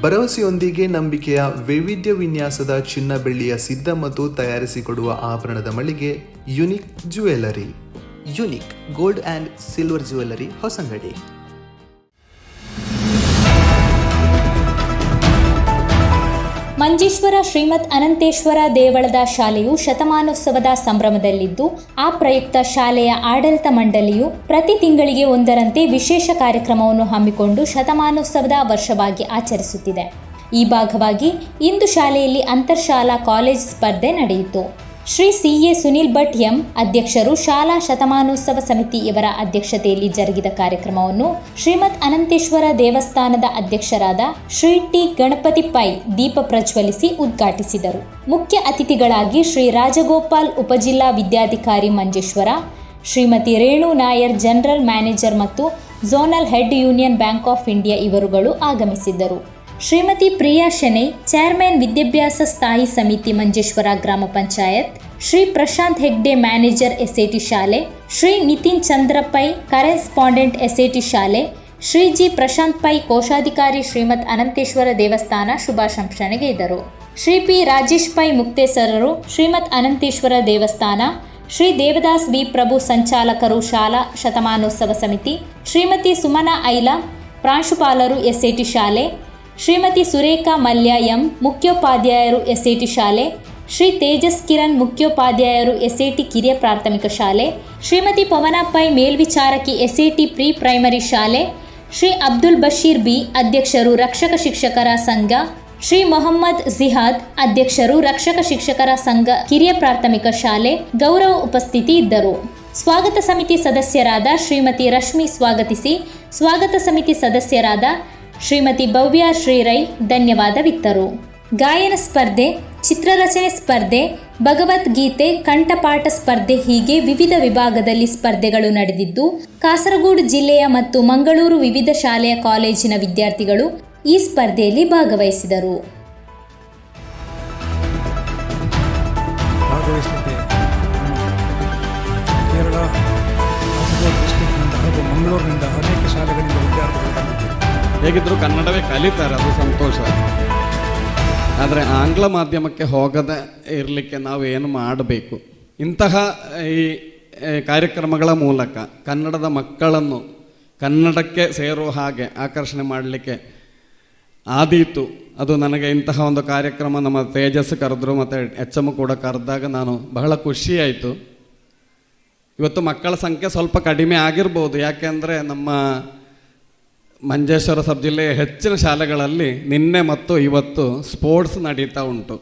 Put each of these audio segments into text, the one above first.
ಭರವಸೆಯೊಂದಿಗೆ ನಂಬಿಕೆಯ ವೈವಿಧ್ಯ ವಿನ್ಯಾಸದ ಚಿನ್ನ ಬೆಳ್ಳಿಯ ಸಿದ್ಧ ಮತ್ತು ತಯಾರಿಸಿಕೊಡುವ ಆಭರಣದ ಮಳಿಗೆ unique jewellery. Unique gold and silver jewellery Hosangadi. Manjeshwar Shrimat Ananteshwara ದೇವಳದ ಶಾಲೆಯು ಶತಮಾನೋತ್ಸವದ ಸಂಭ್ರಮದಲ್ಲಿದ್ದು, ಆ ಪ್ರಯುಕ್ತ ಶಾಲೆಯ ಆಡಳಿತ ಮಂಡಳಿಯು ಪ್ರತಿ ತಿಂಗಳಿಗೆ ಒಂದರಂತೆ ವಿಶೇಷ ಕಾರ್ಯಕ್ರಮವನ್ನು ಹಮ್ಮಿಕೊಂಡು ಶತಮಾನೋತ್ಸವದ ವರ್ಷವಾಗಿ ಆಚರಿಸುತ್ತಿದೆ. ಈ ಭಾಗವಾಗಿ ಇಂದು ಶಾಲೆಯಲ್ಲಿ ಅಂತರ್ಶಾಲಾ ಕಾಲೇಜ್ ಸ್ಪರ್ಧೆ ನಡೆಯಿತು. Shri C A Sunil Bhat M ಅಧ್ಯಕ್ಷರು ಶಾಲಾ ಶತಮಾನೋತ್ಸವ ಸಮಿತಿ ಇವರ ಅಧ್ಯಕ್ಷತೆಯಲ್ಲಿ ಜರುಗಿದ ಕಾರ್ಯಕ್ರಮವನ್ನು ಶ್ರೀಮತ್ ಅನಂತೇಶ್ವರ ದೇವಸ್ಥಾನದ ಅಧ್ಯಕ್ಷರಾದ ಶ್ರೀ ಟಿ. ಗಣಪತಿ ಪೈ ದೀಪ ಪ್ರಜ್ವಲಿಸಿ ಉದ್ಘಾಟಿಸಿದರು. ಮುಖ್ಯ ಅತಿಥಿಗಳಾಗಿ ಶ್ರೀ ರಾಜಗೋಪಾಲ್ ಉಪಜಿಲ್ಲಾ ವಿದ್ಯಾಧಿಕಾರಿ ಮಂಜೇಶ್ವರ, ಶ್ರೀಮತಿ ರೇಣು ನಾಯರ್ ಜನರಲ್ ಮ್ಯಾನೇಜರ್ ಮತ್ತು zonal head union bank of India ಇವರುಗಳು ಆಗಮಿಸಿದ್ದರು. ಶ್ರೀಮತಿ ಪ್ರಿಯಾ ಶೆನೈ ಚೇರ್ಮನ್ ವಿದ್ಯಾಭ್ಯಾಸ ಸ್ಥಾಯಿ ಸಮಿತಿ ಮಂಜೇಶ್ವರ ಗ್ರಾಮ ಪಂಚಾಯತ್ ಶ್ರೀ ಪ್ರಶಾಂತ್ ಹೆಗ್ಡೆ ಮ್ಯಾನೇಜರ್ ಎಸ್ಎಟಿ ಶಾಲೆ, ಶ್ರೀ ನಿತಿನ್ ಚಂದ್ರ ಪೈ ಕರೆಸ್ಪಾಂಡೆಂಟ್ ಟಿ ಶಾಲೆ, ಶ್ರೀ ಜಿ ಪ್ರಶಾಂತ್ ಪೈ ಕೋಶಾಧಿಕಾರಿ ಶ್ರೀಮತ್ ಅನಂತೇಶ್ವರ ದೇವಸ್ಥಾನ ಶುಭಾಶಂಸನೆಗೆ ಇದ್ದರು. ಶ್ರೀ ಪಿ ರಾಜೇಶ್ ಪೈ ಮುಕ್ತೇಸರರು ಶ್ರೀಮತ್ ಅನಂತೇಶ್ವರ ದೇವಸ್ಥಾನ, ಶ್ರೀ ದೇವದಾಸ್ ಬಿ ಪ್ರಭು ಸಂಚಾಲಕರು ಶಾಲಾ ಶತಮಾನೋತ್ಸವ ಸಮಿತಿ, ಶ್ರೀಮತಿ ಸುಮನಾ ಐಲ ಪ್ರಾಂಶುಪಾಲರು ಎಸ್ಎಟಿ ಶಾಲೆ, ಶ್ರೀಮತಿ ಸುರೇಖಾ ಮಲ್ಯ ಎಂ ಮುಖ್ಯೋಪಾಧ್ಯಾಯರು ಟಿ ಶಾಲೆ ಶ್ರೀ ತೇಜಸ್ ಕಿರಣ್ ಮುಖ್ಯೋಪಾಧ್ಯಾಯರು ಎಸ್ಎಟಿ ಕಿರಿಯ ಪ್ರಾಥಮಿಕ ಶಾಲೆ, ಶ್ರೀಮತಿ ಪವನ ಪೈ ಮೇಲ್ವಿಚಾರಕಿ ಎಸ್ಎಟಿ ಪ್ರಿ ಪ್ರೈಮರಿ ಶಾಲೆ, ಶ್ರೀ ಅಬ್ದುಲ್ ಬಶೀರ್ ಬಿ ಅಧ್ಯಕ್ಷರು ರಕ್ಷಕ ಶಿಕ್ಷಕರ ಸಂಘ, ಶ್ರೀ ಮೊಹಮ್ಮದ್ ಜಿಹಾದ್ ಅಧ್ಯಕ್ಷರು ರಕ್ಷಕ ಶಿಕ್ಷಕರ ಸಂಘ ಕಿರಿಯ ಪ್ರಾಥಮಿಕ ಶಾಲೆ, ಗೌರವ ಉಪಸ್ಥಿತಿ ಇದ್ದರು. ಸ್ವಾಗತ ಸಮಿತಿ ಸದಸ್ಯರಾದ ಶ್ರೀಮತಿ ರಶ್ಮಿ ಸ್ವಾಗತಿಸಿ, ಸ್ವಾಗತ ಸಮಿತಿ ಸದಸ್ಯರಾದ ಶ್ರೀಮತಿ ಭವ್ಯ ಶ್ರೀರೈ ಧನ್ಯವಾದವಿತ್ತರು. ಗಾಯನ ಸ್ಪರ್ಧೆ ಚಿತ್ರರಚನೆ ಸ್ಪರ್ಧೆ ಭಗವದ್ಗೀತೆ ಕಂಠಪಾಠ ಸ್ಪರ್ಧೆ ಹೀಗೆ ವಿವಿಧ ವಿಭಾಗದಲ್ಲಿ ಸ್ಪರ್ಧೆಗಳು ನಡೆದಿದ್ದು ಕಾಸರಗೋಡು ಜಿಲ್ಲೆಯ ಮತ್ತು ಮಂಗಳೂರು ವಿವಿಧ ಶಾಲೆಯ ಕಾಲೇಜಿನ ವಿದ್ಯಾರ್ಥಿಗಳು ಈ ಸ್ಪರ್ಧೆಯಲ್ಲಿ ಭಾಗವಹಿಸಿದರು. ಹೇಗಿದ್ರು ಕನ್ನಡವೇ ಕಲಿತಾರೆ ಅದು ಸಂತೋಷ. ಆದರೆ ಆಂಗ್ಲ ಮಾಧ್ಯಮಕ್ಕೆ ಹೋಗದೆ ಇರಲಿಕ್ಕೆ ನಾವು ಏನು ಮಾಡಬೇಕು? ಇಂತಹ ಈ ಕಾರ್ಯಕ್ರಮಗಳ ಮೂಲಕ ಕನ್ನಡದ ಮಕ್ಕಳನ್ನು ಕನ್ನಡಕ್ಕೆ ಸೇರುವ ಹಾಗೆ ಆಕರ್ಷಣೆ ಮಾಡಲಿಕ್ಕೆ ಆದೀತು. ಅದು ನನಗೆ ಇಂತಹ ಒಂದು ಕಾರ್ಯಕ್ರಮ ನಮ್ಮ ತೇಜಸ್ ಕರೆದ್ರು ಮತ್ತು ಎಚ್ ಎಂ ಕೂಡ ಕರೆದಾಗ ನಾನು ಬಹಳ ಖುಷಿಯಾಯಿತು. ಇವತ್ತು ಮಕ್ಕಳ ಸಂಖ್ಯೆ ಸ್ವಲ್ಪ ಕಡಿಮೆ ಆಗಿರ್ಬೋದು. ಯಾಕೆಂದರೆ ನಮ್ಮ ಮಂಜೇಶ್ವರ ಸಬ್ ಜಿಲ್ಲೆಯ ಹೆಚ್ಚಿನ ಶಾಲೆಗಳಲ್ಲಿ ನಿನ್ನೆ ಮತ್ತು ಇವತ್ತು ಸ್ಪೋರ್ಟ್ಸ್ ನಡೀತಾ ಉಂಟು.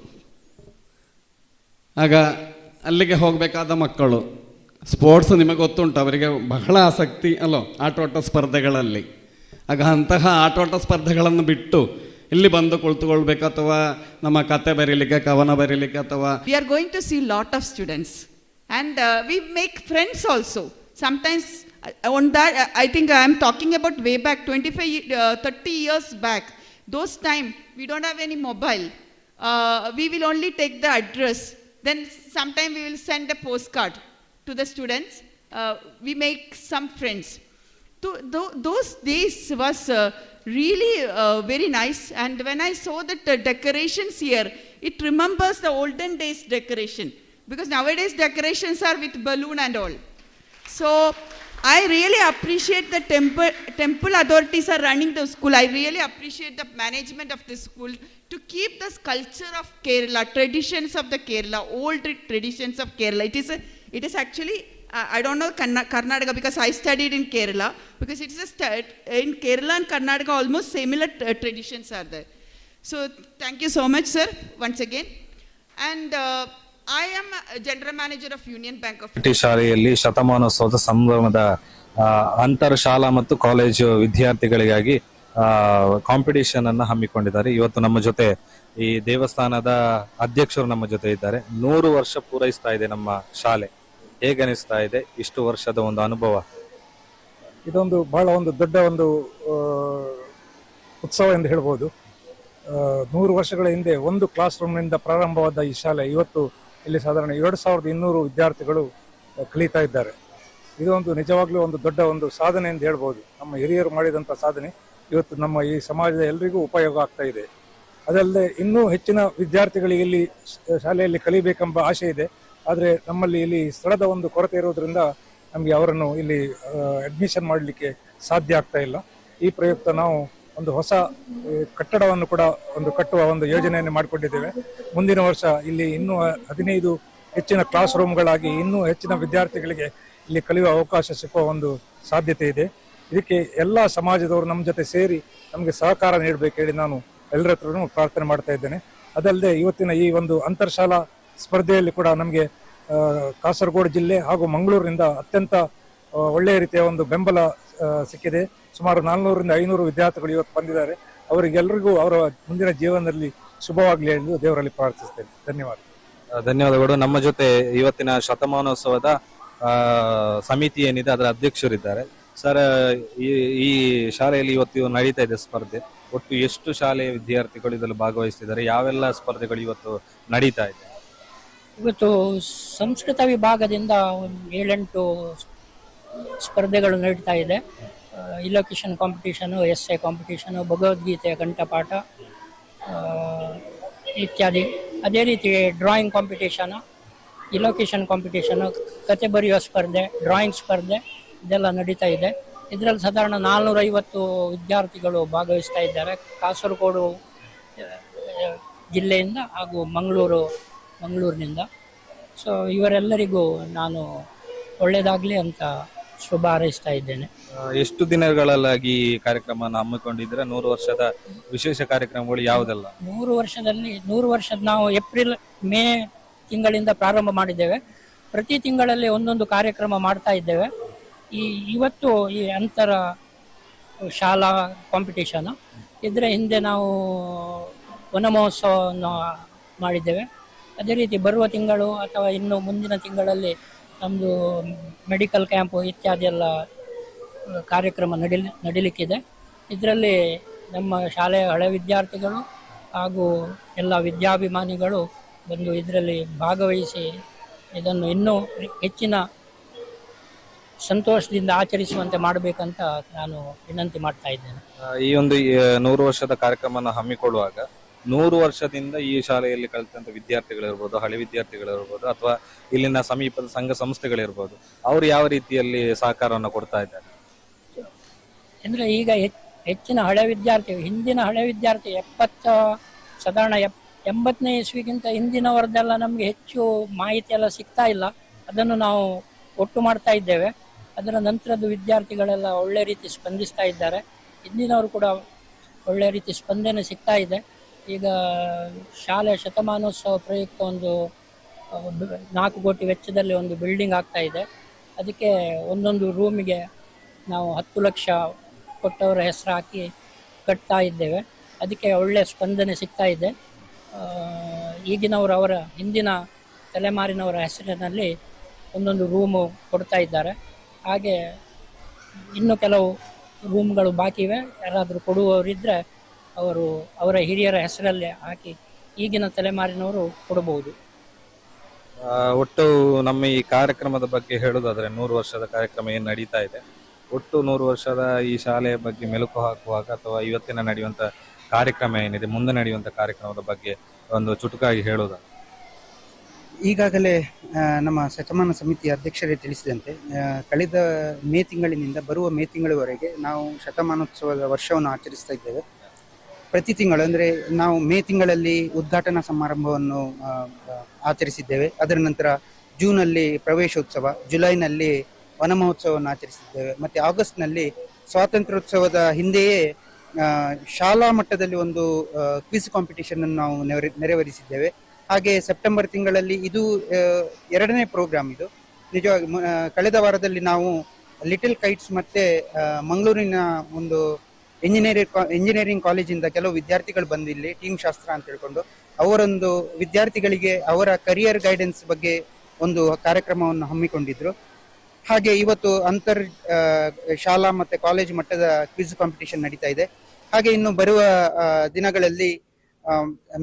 ಆಗ ಅಲ್ಲಿಗೆ ಹೋಗಬೇಕಾದ ಮಕ್ಕಳು ಸ್ಪೋರ್ಟ್ಸ್ ನಿಮಗೆ ಗೊತ್ತುಂಟು ಅವರಿಗೆ ಬಹಳ ಆಸಕ್ತಿ ಅಲ್ಲೋ ಆಟೋಟ ಸ್ಪರ್ಧೆಗಳಲ್ಲಿ. ಆಗ ಅಂತಹ ಆಟೋಟ ಸ್ಪರ್ಧೆಗಳನ್ನು ಬಿಟ್ಟು ಇಲ್ಲಿ ಬಂದು ಕುಳಿತುಕೊಳ್ಬೇಕು ಅಥವಾ ನಮ್ಮ ಕತೆ ಬರೀಲಿಕ್ಕೆ ಕವನ ಬರೀಲಿಕ್ಕೆ ಅಥವಾ we are going to see lot of students and we make friends also uh, on that uh, i think i am talking about way back 25 uh, 30 years back. Those time we don't have any mobile. Uh, we will only take the address. Then sometime we will send a postcard to the students. Uh, we make some friends. Tho- tho- those days was uh, really uh, very nice. And when i saw that the decorations here it remembers the olden days decoration. Because nowadays decorations are with balloon and all. So i really appreciate the temple temple authorities are running the school i really appreciate the management of the school to keep this culture of kerala traditions of the kerala old traditions of kerala it is a, it is actually uh, I don't know Karnataka because I studied in Kerala because it's a stu- in Kerala and Karnataka almost similar uh, traditions are there. So thank you so much, sir, once again. And uh, I am general manager of union bank of T ಶಾಲೆಯಲ್ಲಿ ಶತಮಾನೋತ್ಸವದ ಸಂಭ್ರಮದ ಆ, ಅಂತರ ಶಾಲಾ ಮತ್ತು college ವಿದ್ಯಾರ್ಥಿಗಳಿಗಾಗಿ competition ಅನ್ನ ಹಮ್ಮಿಕೊಂಡಿದ್ದಾರೆ. ಇವತ್ತು ನಮ್ಮ ಜೊತೆ ಈ ದೇವಸ್ಥಾನದ ಅಧ್ಯಕ್ಷರು ನಮ್ಮ ಜೊತೆ ಇದ್ದಾರೆ. ನೂರು ವರ್ಷ ಪೂರೈಸ್ತಾ ಇದೆ ನಮ್ಮ ಶಾಲೆ. ಹೇಗನಿಸ್ತಾ ಇದೆ? ಇಷ್ಟು ವರ್ಷದ ಒಂದು ಅನುಭವ. ಇದೊಂದು ಬಹಳ ಒಂದು ದೊಡ್ಡ ಒಂದು ಉತ್ಸವ ಎಂದು ಹೇಳ್ಬೋದು. ಆ, ನೂರು ವರ್ಷಗಳ ಹಿಂದೆ ಒಂದು ಕ್ಲಾಸ್ ರೂಮ್ನಿಂದ ಪ್ರಾರಂಭವಾದ ಈ ಶಾಲೆ ಇವತ್ತು ಇಲ್ಲಿ ಸಾಧಾರಣ ಎರಡು ಸಾವಿರದ ಇನ್ನೂರು ವಿದ್ಯಾರ್ಥಿಗಳು ಕಲಿತಾ ಇದ್ದಾರೆ. ಇದು ಒಂದು ನಿಜವಾಗ್ಲೂ ಒಂದು ದೊಡ್ಡ ಒಂದು ಸಾಧನೆ ಎಂದು ಹೇಳ್ಬೋದು. ನಮ್ಮ ಹಿರಿಯರು ಮಾಡಿದಂಥ ಸಾಧನೆ. ಇವತ್ತು ನಮ್ಮ ಈ ಸಮಾಜದ ಎಲ್ಲರಿಗೂ ಉಪಯೋಗ ಆಗ್ತಾ ಇದೆ. ಅದಲ್ಲದೆ ಇನ್ನೂ ಹೆಚ್ಚಿನ ವಿದ್ಯಾರ್ಥಿಗಳಿಗೆ ಇಲ್ಲಿ ಶಾಲೆಯಲ್ಲಿ ಕಲಿಬೇಕೆಂಬ ಆಸೆ ಇದೆ. ಆದರೆ ನಮ್ಮಲ್ಲಿ ಇಲ್ಲಿ ಸ್ಥಳದ ಒಂದು ಕೊರತೆ ಇರೋದ್ರಿಂದ ನಮಗೆ ಅವರನ್ನು ಇಲ್ಲಿ ಅಡ್ಮಿಷನ್ ಮಾಡಲಿಕ್ಕೆ ಸಾಧ್ಯ ಆಗ್ತಾ ಇಲ್ಲ. ಈ ಪ್ರಯುಕ್ತ ನಾವು ಒಂದು ಹೊಸ ಕಟ್ಟಡವನ್ನು ಕೂಡ ಒಂದು ಕಟ್ಟುವ ಒಂದು ಯೋಜನೆಯನ್ನು ಮಾಡಿಕೊಂಡಿದ್ದೇವೆ. ಮುಂದಿನ ವರ್ಷ ಇಲ್ಲಿ ಇನ್ನೂ ಹದಿನೈದು ಹೆಚ್ಚಿನ ಕ್ಲಾಸ್ ರೂಮ್ಗಳಾಗಿ ಇನ್ನೂ ಹೆಚ್ಚಿನ ವಿದ್ಯಾರ್ಥಿಗಳಿಗೆ ಇಲ್ಲಿ ಕಲಿಯುವ ಅವಕಾಶ ಸಿಕ್ಕುವ ಒಂದು ಸಾಧ್ಯತೆ ಇದೆ. ಇದಕ್ಕೆ ಎಲ್ಲ ಸಮಾಜದವರು ನಮ್ಮ ಜೊತೆ ಸೇರಿ ನಮಗೆ ಸಹಕಾರ ನೀಡಬೇಕು ಹೇಳಿ ನಾನು ಎಲ್ಲರ ಹತ್ರನೂ ಪ್ರಾರ್ಥನೆ ಮಾಡ್ತಾ ಇದ್ದೇನೆ. ಅದಲ್ಲದೆ ಇವತ್ತಿನ ಈ ಒಂದು ಅಂತರ್ಶಾಲಾ ಸ್ಪರ್ಧೆಯಲ್ಲಿ ಕೂಡ ನಮಗೆ ಕಾಸರಗೋಡು ಜಿಲ್ಲೆ ಹಾಗೂ ಮಂಗಳೂರಿನಿಂದ ಅತ್ಯಂತ ಒಳ್ಳೆಯ ರೀತಿಯ ಒಂದು ಬೆಂಬಲ ಸಿಕ್ಕಿದೆ. ಸುಮಾರು ನಾಲ್ನೂರರಿಂದ ಐನೂರು ವಿದ್ಯಾರ್ಥಿಗಳು ಇವತ್ತು ಬಂದಿದ್ದಾರೆ. ಅವರಿಗೆಲ್ಲರಿಗೂ ಅವರ ಮುಂದಿನ ಜೀವನದಲ್ಲಿ ಶುಭವಾಗಲಿ ಎಂದು ದೇವರಲ್ಲಿ ಪ್ರಾರ್ಥಿಸುತ್ತೇನೆ. ಧನ್ಯವಾದ ಧನ್ಯವಾದಗಳು. ನಮ್ಮ ಜೊತೆ ಇವತ್ತಿನ ಶತಮಾನೋತ್ಸವದ ಆ, ಸಮಿತಿ ಏನಿದೆ ಅದರ ಅಧ್ಯಕ್ಷರಿದ್ದಾರೆ. ಸರ್ ಈ ಈ ಶಾಲೆಯಲ್ಲಿ ಇವತ್ತು ನಡೀತಾ ಇದೆ ಸ್ಪರ್ಧೆ. ಒಟ್ಟು ಎಷ್ಟು ಶಾಲೆಯ ವಿದ್ಯಾರ್ಥಿಗಳು ಇದರಲ್ಲಿ ಭಾಗವಹಿಸ್ತಿದ್ದಾರೆ? ಯಾವೆಲ್ಲ ಸ್ಪರ್ಧೆಗಳು ಇವತ್ತು ನಡೀತಾ ಇದೆ? ಇವತ್ತು ಸಂಸ್ಕೃತ ವಿಭಾಗದಿಂದ ಒಂದು ಏಳೆಂಟು ಸ್ಪರ್ಧೆಗಳು ನಡೀತಾ ಇದೆ. Elocution competition, S A competition, ಭಗವದ್ಗೀತೆಯ ಕಂಠಪಾಠ ಇತ್ಯಾದಿ. ಅದೇ ರೀತಿ ಡ್ರಾಯಿಂಗ್ ಕಾಂಪಿಟೇಷನು, ಇಲೊಕೇಶನ್ ಕಾಂಪಿಟೇಷನು, ಕತೆ ಬರೆಯುವ ಸ್ಪರ್ಧೆ, ಡ್ರಾಯಿಂಗ್ ಸ್ಪರ್ಧೆ, ಇದೆಲ್ಲ ನಡೀತಾ ಇದೆ. ಇದರಲ್ಲಿ ಸಾಧಾರಣ ನಾಲ್ನೂರೈವತ್ತು ವಿದ್ಯಾರ್ಥಿಗಳು ಭಾಗವಹಿಸ್ತಾ ಇದ್ದಾರೆ. ಕಾಸರಗೋಡು ಜಿಲ್ಲೆಯಿಂದ ಹಾಗೂ ಮಂಗಳೂರು, ಮಂಗಳೂರಿನಿಂದ. ಸೊ ಇವರೆಲ್ಲರಿಗೂ ನಾನು ಒಳ್ಳೆಯದಾಗಲಿ ಅಂತ ಶುಭ ಹಾರೈಸ್ತಾ ಇದ್ದೇನೆ. ಆ, ಎಷ್ಟು ದಿನಗಳಲ್ಲಾಗಿ ಈ ಕಾರ್ಯಕ್ರಮವನ್ನು ಹಮ್ಮಿಕೊಂಡಿದ್ರೆ ನೂರು ವರ್ಷದ ವಿಶೇಷ ಕಾರ್ಯಕ್ರಮಗಳು ಯಾವುದೆಲ್ಲ? ನೂರು ವರ್ಷದಲ್ಲಿ ನೂರು ವರ್ಷದ ನಾವು ಏಪ್ರಿಲ್ ಮೇ ತಿಂಗಳಿಂದ ಪ್ರಾರಂಭ ಮಾಡಿದ್ದೇವೆ. ಪ್ರತಿ ತಿಂಗಳಲ್ಲಿ ಒಂದೊಂದು ಕಾರ್ಯಕ್ರಮ ಮಾಡ್ತಾ ಇದ್ದೇವೆ. ಈ ಇವತ್ತು ಈ ಅಂತರ ಶಾಲಾ ಕಾಂಪಿಟೇಷನ್ ಇದರ ಹಿಂದೆ ನಾವು ವನ ಮಹೋತ್ಸವವನ್ನು ಮಾಡಿದ್ದೇವೆ. ಅದೇ ರೀತಿ ಬರುವ ತಿಂಗಳು ಅಥವಾ ಇನ್ನು ಮುಂದಿನ ತಿಂಗಳಲ್ಲಿ ನಮ್ಮದು ಮೆಡಿಕಲ್ ಕ್ಯಾಂಪು ಇತ್ಯಾದಿ ಎಲ್ಲ ಕಾರ್ಯಕ್ರಮ ನಡಿಲಿ, ನಡಿಲಿಕ್ಕಿದೆ. ಇದರಲ್ಲಿ ನಮ್ಮ ಶಾಲೆಯ ಹಳೆ ವಿದ್ಯಾರ್ಥಿಗಳು ಹಾಗೂ ಎಲ್ಲ ವಿದ್ಯಾಭಿಮಾನಿಗಳು ಬಂದು ಇದರಲ್ಲಿ ಭಾಗವಹಿಸಿ ಇದನ್ನು ಇನ್ನೂ ಹೆಚ್ಚಿನ ಸಂತೋಷದಿಂದ ಆಚರಿಸುವಂತೆ ಮಾಡಬೇಕಂತ ನಾನು ವಿನಂತಿ ಮಾಡ್ತಾ ಇದ್ದೇನೆ. ಈ ಒಂದು ನೂರು ವರ್ಷದ ಕಾರ್ಯಕ್ರಮವನ್ನು ಹಮ್ಮಿಕೊಳ್ಳುವಾಗ ನೂರು ವರ್ಷದಿಂದ ಈ ಶಾಲೆಯಲ್ಲಿ ಕಲಿತಂಥ ವಿದ್ಯಾರ್ಥಿಗಳಿರ್ಬೋದು, ಹಳೆ ವಿದ್ಯಾರ್ಥಿಗಳಿರ್ಬೋದು, ಅಥವಾ ಇಲ್ಲಿನ ಸಮೀಪದ ಸಂಘ ಸಂಸ್ಥೆಗಳಿರ್ಬೋದು, ಅವರು ಯಾವ ರೀತಿಯಲ್ಲಿ ಸಹಕಾರವನ್ನು ಕೊಡ್ತಾ ಇದ್ದಾರೆ? ಅಂದರೆ ಈಗ ಹೆಚ್- ಹೆಚ್ಚಿನ ಹಳೆ ವಿದ್ಯಾರ್ಥಿ, ಹಿಂದಿನ ಹಳೆ ವಿದ್ಯಾರ್ಥಿ ಎಪ್ಪತ್ತ, ಸಾಧಾರಣ ಎಪ್ ಎಂಬತ್ತನೇ ಇಸ್ವಿಗಿಂತ ಹಿಂದಿನವರದ್ದೆಲ್ಲ ನಮಗೆ ಹೆಚ್ಚು ಮಾಹಿತಿ ಎಲ್ಲ ಸಿಗ್ತಾ ಇಲ್ಲ. ಅದನ್ನು ನಾವು ಒಟ್ಟು ಮಾಡ್ತಾ ಇದ್ದೇವೆ. ಅದರ ನಂತರದ ವಿದ್ಯಾರ್ಥಿಗಳೆಲ್ಲ ಒಳ್ಳೆ ರೀತಿ ಸ್ಪಂದಿಸ್ತಾ ಇದ್ದಾರೆ. ಹಿಂದಿನವರು ಕೂಡ ಒಳ್ಳೆ ರೀತಿ ಸ್ಪಂದನೆ ಸಿಗ್ತಾ ಇದೆ. ಈಗ ಶಾಲೆ ಶತಮಾನೋತ್ಸವ ಪ್ರಯುಕ್ತ ಒಂದು ನಾಲ್ಕು ಕೋಟಿ ವೆಚ್ಚದಲ್ಲಿ ಒಂದು ಬಿಲ್ಡಿಂಗ್ ಆಗ್ತಾ ಇದೆ. ಅದಕ್ಕೆ ಒಂದೊಂದು ರೂಮಿಗೆ ನಾವು ಹತ್ತು ಲಕ್ಷ ಕೊಟ್ಟವರ ಹೆಸರು ಹಾಕಿ ಕಟ್ತಾ ಇದ್ದೇವೆ. ಅದಕ್ಕೆ ಒಳ್ಳೆಯ ಸ್ಪಂದನೆ ಸಿಗ್ತಾ ಇದೆ. ಈಗಿನವರು ಅವರ ಹಿಂದಿನ ತಲೆಮಾರಿನವರ ಹೆಸರಿನಲ್ಲಿ ಒಂದೊಂದು ರೂಮು ಕೊಡ್ತಾ ಇದ್ದಾರೆ. ಹಾಗೆ ಇನ್ನು ಕೆಲವು ರೂಮ್ಗಳು ಬಾಕಿ ಇವೆ. ಯಾರಾದರೂ ಕೊಡುವವರಿದ್ದರೆ ಅವರು ಅವರ ಹಿರಿಯರ ಹೆಸರಲ್ಲೇ ಹಾಕಿ ಈಗಿನ ತಲೆಮಾರಿನವರು ಕೊಡಬಹುದು. ಒಟ್ಟು ನಮ್ಮ ಈ ಕಾರ್ಯಕ್ರಮದ ಬಗ್ಗೆ ಹೇಳುವುದಾದ್ರೆ ನೂರು ವರ್ಷದ ಕಾರ್ಯಕ್ರಮ ಏನು ನಡೀತಾ ಇದೆ. ಒಟ್ಟು ನೂರು ವರ್ಷದ ಈ ಶಾಲೆಯ ಬಗ್ಗೆ ಮೆಲುಕು ಹಾಕುವಾಗ ಅಥವಾ ಇವತ್ತಿನ ನಡೆಯುವಂತ ಕಾರ್ಯಕ್ರಮ ಏನಿದೆ ಮುಂದೆ ನಡೆಯುವಂತ ಕಾರ್ಯಕ್ರಮದ ಬಗ್ಗೆ ಒಂದು ಚುಟುಕಾಗಿ ಹೇಳೋದ? ಈಗಾಗಲೇ ನಮ್ಮ ಶತಮಾನ ಸಮಿತಿಯ ಅಧ್ಯಕ್ಷರೇ ತಿಳಿಸಿದಂತೆ ಆ, ಕಳೆದ ಮೇ ತಿಂಗಳಿನಿಂದ ಬರುವ ಮೇ ತಿಂಗಳವರೆಗೆ ನಾವು ಶತಮಾನೋತ್ಸವದ ವರ್ಷವನ್ನು ಆಚರಿಸ್ತಾ ಇದ್ದೇವೆ. ಪ್ರತಿ ತಿಂಗಳು ಅಂದರೆ ನಾವು ಮೇ ತಿಂಗಳಲ್ಲಿ ಉದ್ಘಾಟನಾ ಸಮಾರಂಭವನ್ನು ಆಚರಿಸಿದ್ದೇವೆ. ಅದರ ನಂತರ ಜೂನಲ್ಲಿ ಪ್ರವೇಶೋತ್ಸವ, ಜುಲೈನಲ್ಲಿ ವನ ಮಹೋತ್ಸವವನ್ನು ಆಚರಿಸಿದ್ದೇವೆ. ಮತ್ತು ಆಗಸ್ಟ್ನಲ್ಲಿ ಸ್ವಾತಂತ್ರ್ಯೋತ್ಸವದ ಹಿಂದೆಯೇ ಶಾಲಾ ಮಟ್ಟದಲ್ಲಿ ಒಂದು ಕ್ವಿಜ್ ಕಾಂಪಿಟೇಷನ್ ಅನ್ನು ನಾವು ನೆರವೇ- ನೆರವೇರಿಸಿದ್ದೇವೆ. ಹಾಗೆ ಸೆಪ್ಟೆಂಬರ್ ತಿಂಗಳಲ್ಲಿ ಇದು ಎರಡನೇ ಪ್ರೋಗ್ರಾಮ್ ಇದು. ನಿಜವಾಗಿ ಕಳೆದ ವಾರದಲ್ಲಿ ನಾವು ಲಿಟಲ್ ಕೈಟ್ಸ್ ಮತ್ತೆ ಮಂಗಳೂರಿನ ಒಂದು ಇಂಜಿನಿಯರಿಂಗ್ ಇಂಜಿನಿಯರಿಂಗ್ ಕಾಲೇಜಿಂದ ಕೆಲವು ವಿದ್ಯಾರ್ಥಿಗಳು ಬಂದು ಇಲ್ಲಿ ಟೀಮ್ ಶಾಸ್ತ್ರ ಅಂತ ಹೇಳ್ಕೊಂಡು ಅವರೊಂದು ವಿದ್ಯಾರ್ಥಿಗಳಿಗೆ ಅವರ ಕರಿಯರ್ ಗೈಡೆನ್ಸ್ ಬಗ್ಗೆ ಒಂದು ಕಾರ್ಯಕ್ರಮವನ್ನು ಹಮ್ಮಿಕೊಂಡಿದ್ರು. ಹಾಗೆ ಇವತ್ತು ಅಂತರ್ ಶಾಲಾ ಮತ್ತೆ ಕಾಲೇಜ್ ಮಟ್ಟದ ಕ್ವಿಜ್ ಕಾಂಪಿಟಿಷನ್ ನಡೀತಾ ಇದೆ. ಹಾಗೆ ಇನ್ನು ಬರುವ ದಿನಗಳಲ್ಲಿ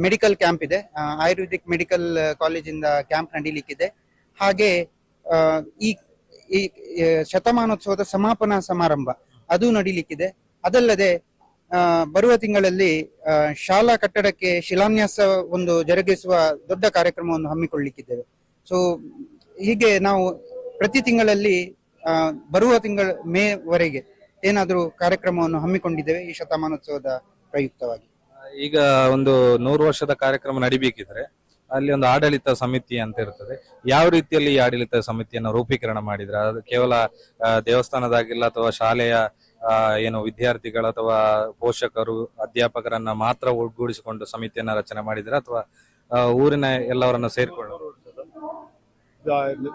ಮೆಡಿಕಲ್ ಕ್ಯಾಂಪ್ ಇದೆ. ಆಯುರ್ವೇದಿಕ್ ಮೆಡಿಕಲ್ ಕಾಲೇಜಿಂದ ಕ್ಯಾಂಪ್ ನಡೀಲಿಕ್ಕಿದೆ. ಹಾಗೆ ಈ ಶತಮಾನೋತ್ಸವದ ಸಮಾಪನ ಸಮಾರಂಭ, ಅದು ನಡೀಲಿಕ್ಕಿದೆ. ಅದಲ್ಲದೆ ಬರುವ ತಿಂಗಳಲ್ಲಿ ಶಾಲಾ ಕಟ್ಟಡಕ್ಕೆ ಶಿಲಾನ್ಯಾಸ ಒಂದು ಜರುಗಿಸುವ ದೊಡ್ಡ ಕಾರ್ಯಕ್ರಮವನ್ನು ಹಮ್ಮಿಕೊಳ್ಳಿಕ್ಕಿದ್ದೇವೆ. ಸೊ ಹೀಗೆ ನಾವು ಪ್ರತಿ ತಿಂಗಳಲ್ಲಿ ಬರುವ ತಿಂಗಳ ಮೇ ವರೆಗೆ ಏನಾದರೂ ಕಾರ್ಯಕ್ರಮವನ್ನು ಹಮ್ಮಿಕೊಂಡಿದ್ದೇವೆ ಈ ಶತಮಾನೋತ್ಸವದ ಪ್ರಯುಕ್ತವಾಗಿ. ಈಗ ಒಂದು ನೂರು ವರ್ಷದ ಕಾರ್ಯಕ್ರಮ ನಡಿಬೇಕಿದ್ರೆ, ಅಲ್ಲಿ ಒಂದು ಆಡಳಿತ ಸಮಿತಿ ಅಂತ ಇರ್ತದೆ. ಯಾವ ರೀತಿಯಲ್ಲಿ ಈ ಆಡಳಿತ ಸಮಿತಿಯನ್ನು ರೂಪೀಕರಣ ಮಾಡಿದ್ರೆ? ಅದು ಕೇವಲ ದೇವಸ್ಥಾನದಾಗಿಲ್ಲ ಅಥವಾ ಶಾಲೆಯ ಏನು ವಿದ್ಯಾರ್ಥಿಗಳು ಅಥವಾ ಪೋಷಕರು, ಅಧ್ಯಾಪಕರನ್ನ ಮಾತ್ರ ಒಗ್ಗೂಡಿಸಿಕೊಂಡು ಸಮಿತಿಯನ್ನ ರಚನೆ ಮಾಡಿದ್ರೆ ಅಥವಾ ಊರಿನ ಎಲ್ಲವರನ್ನ ಸೇರಿಕೊಂಡು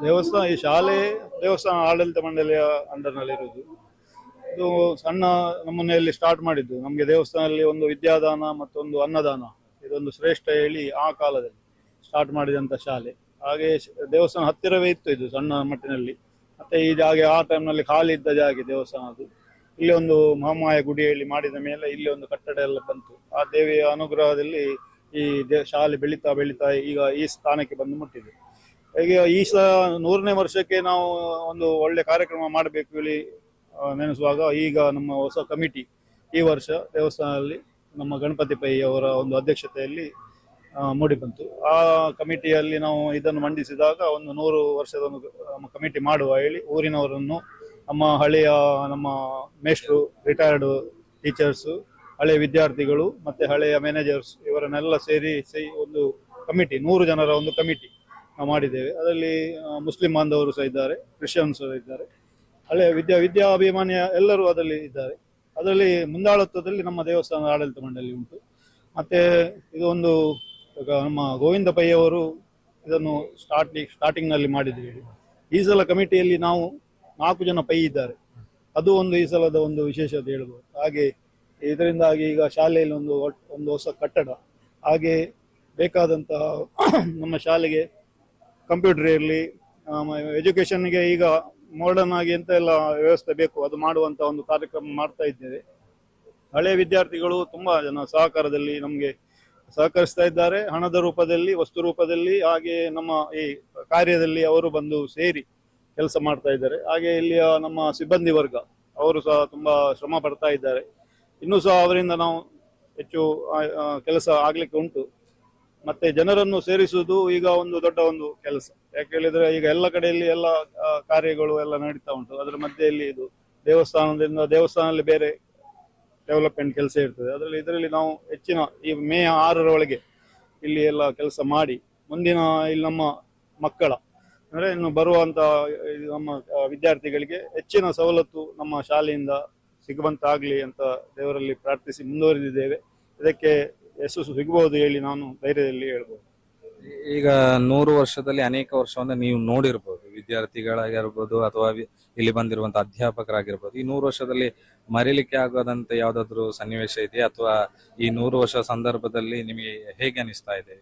ದೇವಸ್ಥಾನ, ಈ ಶಾಲೆ, ದೇವಸ್ಥಾನ ಆಡಳಿತ ಮಂಡಳಿಯ ಅಂಡರ್ನಲ್ಲಿ ಇರುವುದು. ಇದು ಸಣ್ಣ ನಮ್ಮನೆಯಲ್ಲಿ ಸ್ಟಾರ್ಟ್ ಮಾಡಿದ್ದು. ನಮಗೆ ದೇವಸ್ಥಾನದಲ್ಲಿ ಒಂದು ವಿದ್ಯಾದಾನ ಮತ್ತೊಂದು ಅನ್ನದಾನ. ಇದೊಂದು ಶ್ರೇಷ್ಠ ಹೇಳಿ ಆ ಕಾಲದಲ್ಲಿ ಸ್ಟಾರ್ಟ್ ಮಾಡಿದಂತ ಶಾಲೆ. ಹಾಗೆ ದೇವಸ್ಥಾನ ಹತ್ತಿರವೇ ಇತ್ತು ಇದು ಸಣ್ಣ ಮಟ್ಟಿನಲ್ಲಿ. ಮತ್ತೆ ಈ ಜಾಗ ಆ ಟೈಮ್ನಲ್ಲಿ ಖಾಲಿ ಇದ್ದ ಜಾಗ ದೇವಸ್ಥಾನದ್ದು. ಇಲ್ಲಿ ಒಂದು ಮಹಾಮಾಯ ಗುಡಿಯಲ್ಲಿ ಮಾಡಿದ ಮೇಲೆ ಇಲ್ಲಿ ಒಂದು ಕಟ್ಟಡ ಎಲ್ಲ ಬಂತು. ಆ ದೇವಿಯ ಅನುಗ್ರಹದಲ್ಲಿ ಈ ಶಾಲೆ ಬೆಳೀತಾ ಬೆಳೀತಾ ಈಗ ಈ ಸ್ಥಾನಕ್ಕೆ ಬಂದು ಮುಟ್ಟಿದೆ. ಈಗ ಈ ಸಲ ನೂರನೇ ವರ್ಷಕ್ಕೆ ನಾವು ಒಂದು ಒಳ್ಳೆ ಕಾರ್ಯಕ್ರಮ ಮಾಡಬೇಕು ಆ, ನೆನೆಸುವಾಗ ಈಗ ನಮ್ಮ ಹೊಸ ಕಮಿಟಿ ಈ ವರ್ಷ ದೇವಸ್ಥಾನದಲ್ಲಿ ನಮ್ಮ ಗಣಪತಿ ಪೈ ಅವರ ಒಂದು ಅಧ್ಯಕ್ಷತೆಯಲ್ಲಿ ಮೂಡಿ ಬಂತು. ಆ ಕಮಿಟಿಯಲ್ಲಿ ನಾವು ಇದನ್ನು ಮಂಡಿಸಿದಾಗ ಒಂದು ನೂರು ವರ್ಷದ ಒಂದು ಕಮಿಟಿ ಮಾಡುವ ಹೇಳಿ ಊರಿನವರನ್ನು ನಮ್ಮ ಹಳೆಯ ನಮ್ಮ ಮೇಷ್ಟ್ರು ರಿಟೈರ್ಡ್ ಟೀಚರ್ಸ್ ಹಳೆಯ ವಿದ್ಯಾರ್ಥಿಗಳು ಮತ್ತೆ ಹಳೆಯ ಮ್ಯಾನೇಜರ್ಸ್ ಇವರನ್ನೆಲ್ಲ ಸೇರಿ ಒಂದು ಕಮಿಟಿ ನೂರು ಜನರ ಒಂದು ಕಮಿಟಿ ನಾವು ಮಾಡಿದ್ದೇವೆ. ಅದರಲ್ಲಿ ಮುಸ್ಲಿಂ ಬಾಂಧವರು ಸಹ ಇದ್ದಾರೆ, ಕ್ರಿಶ್ಚಿಯನ್ಸ್ ಇದ್ದಾರೆ. ಹಳೆಯ ವಿದ್ಯಾ ವಿದ್ಯಾಭಿಮಾನಿಯ ಎಲ್ಲರೂ ಅದರಲ್ಲಿ ಇದ್ದಾರೆ. ಅದರಲ್ಲಿ ಮುಂದಾಳತ್ವದಲ್ಲಿ ನಮ್ಮ ದೇವಸ್ಥಾನದ ಆಡಳಿತ ಮಂಡಳಿ ಉಂಟು. ಮತ್ತೆ ಇದು ಒಂದು ನಮ್ಮ ಗೋವಿಂದ ಪೈ ಅವರು ಇದನ್ನು ಸ್ಟಾರ್ಟಿಂಗ್ ಸ್ಟಾರ್ಟಿಂಗ್ನಲ್ಲಿ ಮಾಡಿದ್ದೀವಿ ಈ ಸಲ ಕಮಿಟಿಯಲ್ಲಿ ನಾವು ನಾಲ್ಕು ಜನ ಪೈ ಇದ್ದಾರೆ. ಅದು ಒಂದು ಈ ಸಲದ ಒಂದು ವಿಶೇಷತೆ ಹೇಳ್ಬೋದು. ಹಾಗೆ ಇದರಿಂದಾಗಿ ಈಗ ಶಾಲೆಯಲ್ಲಿ ಒಂದು ಒಂದು ಹೊಸ ಕಟ್ಟಡ, ಹಾಗೆ ಬೇಕಾದಂತಹ ನಮ್ಮ ಶಾಲೆಗೆ ಕಂಪ್ಯೂಟರ್ ಇರಲಿ ಎಜುಕೇಶನ್ಗೆ ಈಗ ಮಾಡರ್ನ್ ಆಗಿ ಎಂತ ಎಲ್ಲ ವ್ಯವಸ್ಥೆ ಬೇಕು, ಅದು ಮಾಡುವಂತ ಒಂದು ಕಾರ್ಯಕ್ರಮ ಮಾಡ್ತಾ ಇದ್ದೇವೆ. ಹಳೆಯ ವಿದ್ಯಾರ್ಥಿಗಳು ತುಂಬಾ ಜನ ಸಹಕಾರದಲ್ಲಿ ನಮಗೆ ಸಹಕರಿಸ್ತಾ ಇದ್ದಾರೆ. ಹಣದ ರೂಪದಲ್ಲಿ, ವಸ್ತು ರೂಪದಲ್ಲಿ, ಹಾಗೆ ನಮ್ಮ ಈ ಕಾರ್ಯದಲ್ಲಿ ಅವರು ಬಂದು ಸೇರಿ ಕೆಲಸ ಮಾಡ್ತಾ ಇದ್ದಾರೆ. ಹಾಗೆ ಇಲ್ಲಿಯ ನಮ್ಮ ಸಿಬ್ಬಂದಿ ವರ್ಗ, ಅವರು ಸಹ ತುಂಬಾ ಶ್ರಮ ಪಡ್ತಾ ಇದ್ದಾರೆ. ಇನ್ನೂ ಸಹ ಅವರಿಂದ ನಾವು ಹೆಚ್ಚು ಕೆಲಸ ಆಗ್ಲಿಕ್ಕೆ ಉಂಟು. ಮತ್ತೆ ಜನರನ್ನು ಸೇರಿಸುವುದು ಈಗ ಒಂದು ದೊಡ್ಡ ಒಂದು ಕೆಲಸ. ಯಾಕೆ ಹೇಳಿದ್ರೆ ಈಗ ಎಲ್ಲ ಕಡೆಯಲ್ಲಿ ಎಲ್ಲ ಕಾರ್ಯಗಳು ಎಲ್ಲ ನಡೀತಾ ಉಂಟು. ಅದರ ಮಧ್ಯೆಯಲ್ಲಿ ಇದು ದೇವಸ್ಥಾನದಿಂದ, ದೇವಸ್ಥಾನದಲ್ಲಿ ಬೇರೆ ಡೆವಲಪ್ಮೆಂಟ್ ಕೆಲಸ ಇರ್ತದೆ. ಅದರಲ್ಲಿ, ಇದರಲ್ಲಿ ನಾವು ಹೆಚ್ಚಿನ ಈ ಮೇ ಆರರ ಒಳಗೆ ಇಲ್ಲಿ ಎಲ್ಲ ಕೆಲಸ ಮಾಡಿ, ಮುಂದಿನ ಇಲ್ಲಿ ನಮ್ಮ ಮಕ್ಕಳ ಅಂದ್ರೆ ಇನ್ನು ಬರುವಂತ ನಮ್ಮ ವಿದ್ಯಾರ್ಥಿಗಳಿಗೆ ಹೆಚ್ಚಿನ ಸವಲತ್ತು ನಮ್ಮ ಶಾಲೆಯಿಂದ ಸಿಗುವಂತಾಗ್ಲಿ ಅಂತ ದೇವರಲ್ಲಿ ಪ್ರಾರ್ಥಿಸಿ ಮುಂದುವರೆದಿದ್ದೇವೆ. ಇದಕ್ಕೆ ಯಶಸ್ಸು ಸಿಗಬಹುದು ಹೇಳಿ ನಾನು ಧೈರ್ಯದಲ್ಲಿ ಹೇಳ್ಬೋದು. ಈಗ ನೂರು ವರ್ಷದಲ್ಲಿ ಅನೇಕ ವರ್ಷವನ್ನ ನೀವು ನೋಡಿರ್ಬೋದು. ವಿದ್ಯಾರ್ಥಿಗಳಾಗಿರ್ಬೋದು ಅಥವಾ ಇಲ್ಲಿ ಬಂದಿರುವಂತ ಅಧ್ಯಾಪಕರಾಗಿರ್ಬೋದು. ಈ ನೂರು ವರ್ಷದಲ್ಲಿ ಮರೀಲಿಕ್ಕೆ ಆಗದಂತ ಯಾವ್ದಾದ್ರು ಸನ್ನಿವೇಶ ಇದೆಯಾ? ಅಥವಾ ಈ ನೂರು ವರ್ಷ ಸಂದರ್ಭದಲ್ಲಿ ನಿಮಗೆ ಹೇಗೆ ಅನಿಸ್ತಾ ಇದೆ?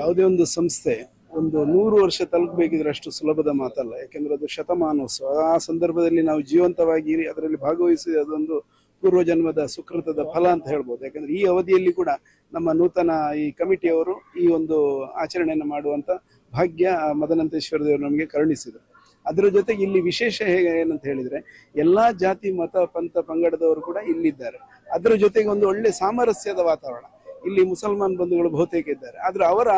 ಯಾವುದೇ ಒಂದು ಸಂಸ್ಥೆ ಒಂದು ನೂರು ವರ್ಷ ತಲುಪಬೇಕಿದ್ರೆ ಅಷ್ಟು ಸುಲಭದ ಮಾತಲ್ಲ. ಯಾಕೆಂದ್ರೆ ಅದು ಶತಮಾನೋತ್ಸವ. ಆ ಸಂದರ್ಭದಲ್ಲಿ ನಾವು ಜೀವಂತವಾಗಿ ಅದರಲ್ಲಿ ಭಾಗವಹಿಸಿ ಅದೊಂದು ಪೂರ್ವಜನ್ಮದ ಸುಕೃತದ ಫಲ ಅಂತ ಹೇಳ್ಬೋದು. ಯಾಕಂದ್ರೆ ಈ ಅವಧಿಯಲ್ಲಿ ಕೂಡ ನಮ್ಮ ನೂತನ ಈ ಕಮಿಟಿಯವರು ಈ ಒಂದು ಆಚರಣೆಯನ್ನು ಮಾಡುವಂತ ಭಾಗ್ಯ ಮದನಂತೇಶ್ವರ ದೇವರು ನಮಗೆ ಕರುಣಿಸಿದರು. ಅದರ ಜೊತೆಗೆ ಇಲ್ಲಿ ವಿಶೇಷ ಹೇಗೆ ಏನಂತ ಹೇಳಿದ್ರೆ, ಎಲ್ಲಾ ಜಾತಿ, ಮತ, ಪಂಥ, ಪಂಗಡದವರು ಕೂಡ ಇಲ್ಲಿದ್ದಾರೆ. ಅದರ ಜೊತೆಗೆ ಒಂದು ಒಳ್ಳೆ ಸಾಮರಸ್ಯದ ವಾತಾವರಣ. ಇಲ್ಲಿ ಮುಸಲ್ಮಾನ್ ಬಂಧುಗಳು ಬಹುತೇಕ ಇದ್ದಾರೆ. ಆದ್ರೆ ಅವರ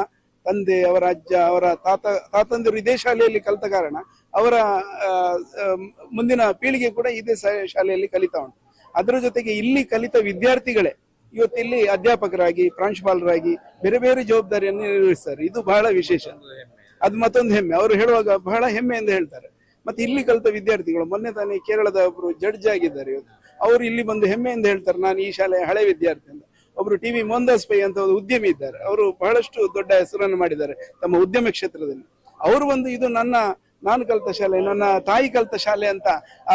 ತಂದೆ, ಅವರ ಅಜ್ಜ, ಅವರ ತಾತ, ತಾತಂದಿರು ಇದೇ ಶಾಲೆಯಲ್ಲಿ ಕಲಿತ ಕಾರಣ ಅವರ ಮುಂದಿನ ಪೀಳಿಗೆ ಕೂಡ ಇದೇ ಶಾಲೆಯಲ್ಲಿ ಕಲಿತಾ ಉಂಟು. ಅದರ ಜೊತೆಗೆ ಇಲ್ಲಿ ಕಲಿತ ವಿದ್ಯಾರ್ಥಿಗಳೇ ಇವತ್ತು ಇಲ್ಲಿ ಅಧ್ಯಾಪಕರಾಗಿ, ಪ್ರಾಂಶುಪಾಲರಾಗಿ ಬೇರೆ ಬೇರೆ ಜವಾಬ್ದಾರಿಯನ್ನು ನಿರ್ವಹಿಸ್ತಾರೆ. ಇದು ಬಹಳ ವಿಶೇಷ. ಅದು ಮತ್ತೊಂದು ಹೆಮ್ಮೆ. ಅವರು ಹೇಳುವಾಗ ಬಹಳ ಹೆಮ್ಮೆಯಿಂದ ಹೇಳ್ತಾರೆ. ಮತ್ತೆ ಇಲ್ಲಿ ಕಲಿತ ವಿದ್ಯಾರ್ಥಿಗಳು, ಮೊನ್ನೆ ತಾನೇ ಕೇರಳದ ಒಬ್ರು ಜಡ್ಜ್ ಆಗಿದ್ದಾರೆ ಇವತ್ತು. ಅವರು ಇಲ್ಲಿ ಬಂದು ಹೆಮ್ಮೆಯಿಂದ ಹೇಳ್ತಾರೆ, ನಾನು ಈ ಶಾಲೆಯ ಹಳೆ ವಿದ್ಯಾರ್ಥಿ ಅಂತ. ಒಬ್ರು ಟಿವಿ ಮೋಹನ್ದಾಸ್ ಪೈ ಅಂತ ಒಂದು ಉದ್ಯಮಿ ಇದ್ದಾರೆ. ಅವರು ಬಹಳಷ್ಟು ದೊಡ್ಡ ಹೆಸರನ್ನು ಮಾಡಿದ್ದಾರೆ ತಮ್ಮ ಉದ್ಯಮ ಕ್ಷೇತ್ರದಲ್ಲಿ. ಅವರು ಒಂದು ಇದು ನನ್ನ, ನಾನು ಕಲಿತ ಶಾಲೆ, ನನ್ನ ತಾಯಿ ಕಲಿತ ಶಾಲೆ ಅಂತ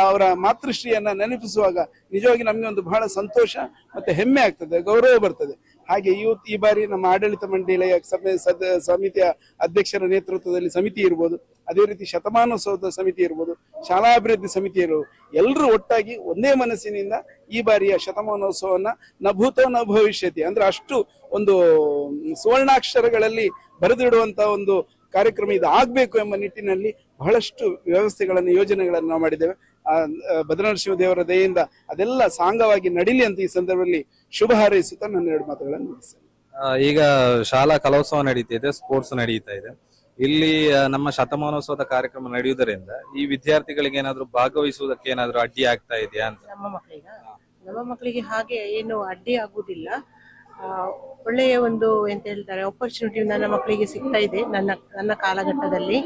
ಅವರ ಮಾತೃಶ್ರೀಯನ್ನ ನೆನಪಿಸುವಾಗ ನಿಜವಾಗಿ ನಮಗೆ ಒಂದು ಬಹಳ ಸಂತೋಷ ಮತ್ತೆ ಹೆಮ್ಮೆ ಆಗ್ತದೆ, ಗೌರವ ಬರ್ತದೆ. ಹಾಗೆ ಇವತ್ತು ಈ ಬಾರಿ ನಮ್ಮ ಆಡಳಿತ ಮಂಡಳಿಯ ಸಮಿತಿಯ ಅಧ್ಯಕ್ಷರ ನೇತೃತ್ವದಲ್ಲಿ ಸಮಿತಿ ಇರ್ಬೋದು, ಅದೇ ರೀತಿ ಶತಮಾನೋತ್ಸವದ ಸಮಿತಿ ಇರ್ಬೋದು, ಶಾಲಾಭಿವೃದ್ಧಿ ಸಮಿತಿ ಇರ್ಬೋದು ಎಲ್ಲರೂ ಒಟ್ಟಾಗಿ ಒಂದೇ ಮನಸ್ಸಿನಿಂದ ಈ ಬಾರಿಯ ಶತಮಾನೋತ್ಸವನ್ನ ನಭೂತ ನ ಭವಿಷ್ಯತಿ ಅಂದ್ರೆ ಅಷ್ಟು ಒಂದು ಸುವರ್ಣಾಕ್ಷರಗಳಲ್ಲಿ ಬರೆದಿಡುವಂತ ಒಂದು ಕಾರ್ಯಕ್ರಮ ಇದು ಆಗ್ಬೇಕು ಎಂಬ ನಿಟ್ಟಿನಲ್ಲಿ ಬಹಳಷ್ಟು ವ್ಯವಸ್ಥೆಗಳನ್ನು, ಯೋಜನೆಗಳನ್ನು ನಾವು ಮಾಡಿದ್ದೇವೆ. ಆ ಭದ್ರನರಸಿಂಹ ದೇವರ ದಯೆಯಿಂದ ಅದೆಲ್ಲ ಸಾಂಗವಾಗಿ ನಡಿಲಿ ಅಂತ ಈ ಸಂದರ್ಭದಲ್ಲಿ ಶುಭ ಹಾರೈಸುತ್ತಾ ನನ್ನ ಎರಡು ಮಾತುಗಳನ್ನು ಈಗ ಶಾಲಾ ಕಲೋತ್ಸವ ಇದೆ, ಸ್ಪೋರ್ಟ್ಸ್ ನಡೀತಾ ಇದೆ. ಇಲ್ಲಿ ನಮ್ಮ ಶತಮಾನೋತ್ಸವದ ಕಾರ್ಯಕ್ರಮ ನಡೆಯುವುದರಿಂದ ಈ ವಿದ್ಯಾರ್ಥಿಗಳಿಗೆ ಏನಾದ್ರು ಭಾಗವಹಿಸುವುದಕ್ಕೆ ಏನಾದ್ರು ಅಡ್ಡಿ ಆಗ್ತಾ ಇದೆಯಾ ಅಂತ? ನಮ್ಮ ಮಕ್ಕಳಿಗೆ? ನಮ್ಮ ಮಕ್ಕಳಿಗೆ ಹಾಗೆ ಏನು ಅಡ್ಡಿ ಆಗುವುದಿಲ್ಲ. ಒಳ್ಳೆಯ ಒಂದು ಎಂತ ಹೇಳ್ತಾರೆ ಆಪರ್ಚುನಿಟಿ ನನ್ನ ಮಕ್ಕಳಿಗೆ ಸಿಗ್ತಾ ಇದೆ ನನ್ನ ನನ್ನ ಕಾಲಘಟ್ಟದಲ್ಲಿ.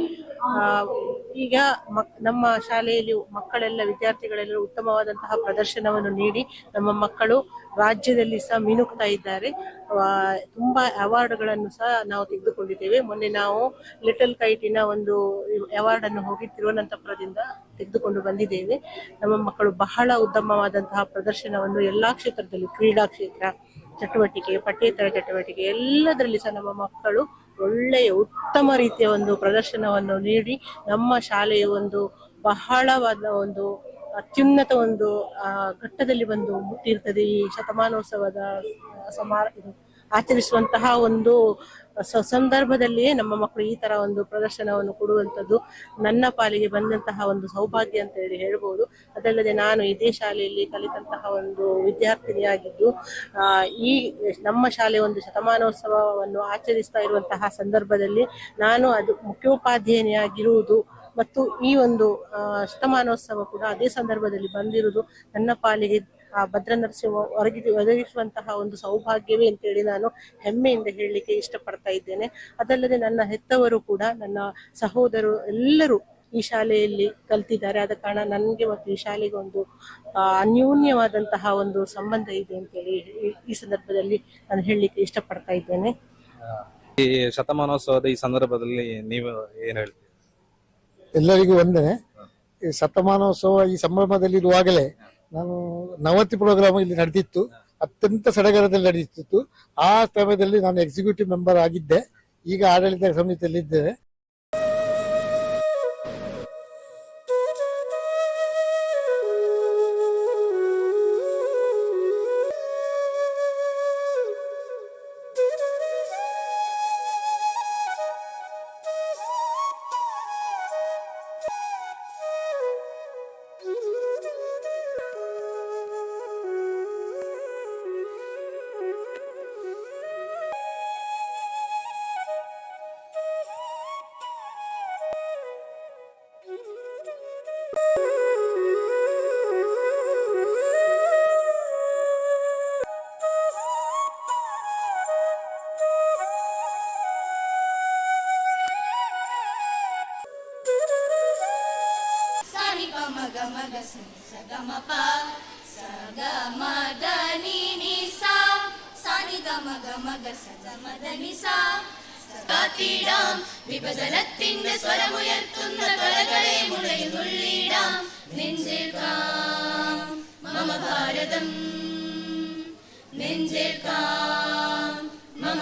ಈಗ ಮಕ್, ನಮ್ಮ ಶಾಲೆಯಲ್ಲಿ ಮಕ್ಕಳೆಲ್ಲ, ವಿದ್ಯಾರ್ಥಿಗಳೆಲ್ಲ ಉತ್ತಮವಾದಂತಹ ಪ್ರದರ್ಶನವನ್ನು ನೀಡಿ ನಮ್ಮ ಮಕ್ಕಳು ರಾಜ್ಯದಲ್ಲಿ ಸಹ ಮಿನುಕ್ತಾ ಇದ್ದಾರೆ. ತುಂಬಾ ಅವಾರ್ಡ್ಗಳನ್ನು ಸಹ ನಾವು ತೆಗೆದುಕೊಂಡಿದ್ದೇವೆ. ಮೊನ್ನೆ ನಾವು ಲಿಟಲ್ ಕೈಟಿನ ಒಂದು ಅವಾರ್ಡ್ ಅನ್ನು ಹೋಗಿ ತಿರುವನಂತಪುರದಿಂದ ತೆಗೆದುಕೊಂಡು ಬಂದಿದ್ದೇವೆ. ನಮ್ಮ ಮಕ್ಕಳು ಬಹಳ ಉತ್ತಮವಾದಂತಹ ಪ್ರದರ್ಶನವನ್ನು ಎಲ್ಲಾ ಕ್ಷೇತ್ರದಲ್ಲಿ, ಕ್ರೀಡಾ ಕ್ಷೇತ್ರ, ಚಟುವಟಿಕೆ, ಪಠ್ಯೇತರ ಚಟುವಟಿಕೆ ಎಲ್ಲದರಲ್ಲಿ ಸಹ ನಮ್ಮ ಮಕ್ಕಳು ಒಳ್ಳೆಯ ಉತ್ತಮ ರೀತಿಯ ಒಂದು ಪ್ರದರ್ಶನವನ್ನು ನೀಡಿ ನಮ್ಮ ಶಾಲೆಯ ಒಂದು ಬಹಳವಾದ ಒಂದು ಅತ್ಯುನ್ನತ ಒಂದು ಘಟ್ಟದಲ್ಲಿ ಬಂದು ಮುಟ್ಟಿರ್ತದೆ. ಈ ಶತಮಾನೋತ್ಸವದ ಸಮಾರ ಆಚರಿಸುವಂತಹ ಒಂದು ಸಂದರ್ಭದಲ್ಲಿಯೇ ನಮ್ಮ ಮಕ್ಕಳು ಈ ತರ ಒಂದು ಪ್ರದರ್ಶನವನ್ನು ಕೊಡುವಂಥದ್ದು ನನ್ನ ಪಾಲಿಗೆ ಬಂದಂತಹ ಒಂದು ಸೌಭಾಗ್ಯ ಅಂತ ಹೇಳಿ ಹೇಳ್ಬೋದು. ಅದಲ್ಲದೆ ನಾನು ಇದೇ ಶಾಲೆಯಲ್ಲಿ ಕಲಿತಂತಹ ಒಂದು ವಿದ್ಯಾರ್ಥಿನಿಯಾಗಿದ್ದು ಈ ನಮ್ಮ ಶಾಲೆ ಒಂದು ಶತಮಾನೋತ್ಸವವನ್ನು ಆಚರಿಸ್ತಾ ಇರುವಂತಹ ಸಂದರ್ಭದಲ್ಲಿ ನಾನು ಅದು ಮುಖ್ಯೋಪಾಧ್ಯಾಯನಿಯಾಗಿರುವುದು ಮತ್ತು ಈ ಒಂದು ಶತಮಾನೋತ್ಸವ ಕೂಡ ಅದೇ ಸಂದರ್ಭದಲ್ಲಿ ಬಂದಿರುವುದು ನನ್ನ ಪಾಲಿಗೆ, ಆ ಭದ್ರ ನರಸಿಂಹ ಒರಗಿ ಒದಗಿಸುವಂತಹ ಒಂದು ಸೌಭಾಗ್ಯವೇ ಅಂತೇಳಿ ನಾನು ಹೆಮ್ಮೆಯಿಂದ ಹೇಳಲಿಕ್ಕೆ ಇಷ್ಟಪಡ್ತಾ ಇದ್ದೇನೆ. ಅದಲ್ಲದೆ ನನ್ನ ಹೆತ್ತವರು ಕೂಡ, ನನ್ನ ಸಹೋದರರು ಎಲ್ಲರೂ ಈ ಶಾಲೆಯಲ್ಲಿ ಕಲ್ತಿದ್ದಾರೆ. ಆದ ಕಾರಣ ನನಗೆ ಮತ್ತು ಈ ಶಾಲೆಗೆ ಒಂದು ಅನ್ಯೋನ್ಯವಾದಂತಹ ಒಂದು ಸಂಬಂಧ ಇದೆ ಅಂತೇಳಿ ಈ- ಈ ಸಂದರ್ಭದಲ್ಲಿ ನಾನು ಹೇಳಲಿಕ್ಕೆ ಇಷ್ಟಪಡ್ತಾ ಇದ್ದೇನೆ. ಈ ಶತಮಾನೋತ್ಸವದ ಈ ಸಂದರ್ಭದಲ್ಲಿ ನೀವು ಏನು ಹೇಳ್ತೀರಿ? ಎಲ್ಲರಿಗೂ ವಂದನೆ. ಈ ಶತಮಾನೋತ್ಸವ ಈ ಸಂಭ್ರಮದಲ್ಲಿರುವಾಗಲೇ ನಾನು ನವತಿ ಪ್ರೋಗ್ರಾಮ್ ಇಲ್ಲಿ ನಡೆದಿತ್ತು. ಅತ್ಯಂತ ಸಡಗರದಲ್ಲಿ ನಡೆಯುತ್ತಿತ್ತು ಆ ಸಮಯದಲ್ಲಿ ನಾನು ಎಕ್ಸಿಕ್ಯೂಟಿವ್ ಮೆಂಬರ್ ಆಗಿದ್ದೆ. ಈಗ ಆಡಳಿತ ಸಮಿತಿಯಲ್ಲಿ ಇದ್ದೇನೆ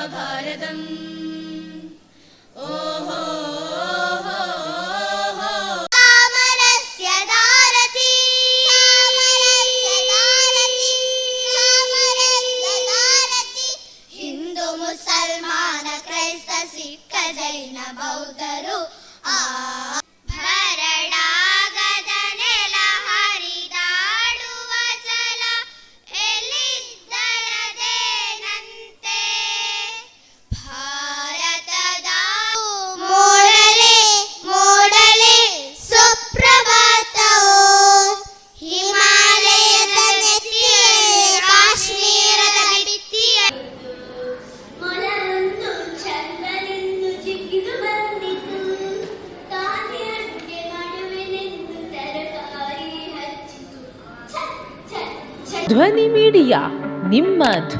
महाभारतम्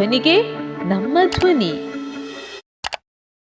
ಧ್ವನಿಗೆ ನಮ್ಮ ಧ್ವನಿ.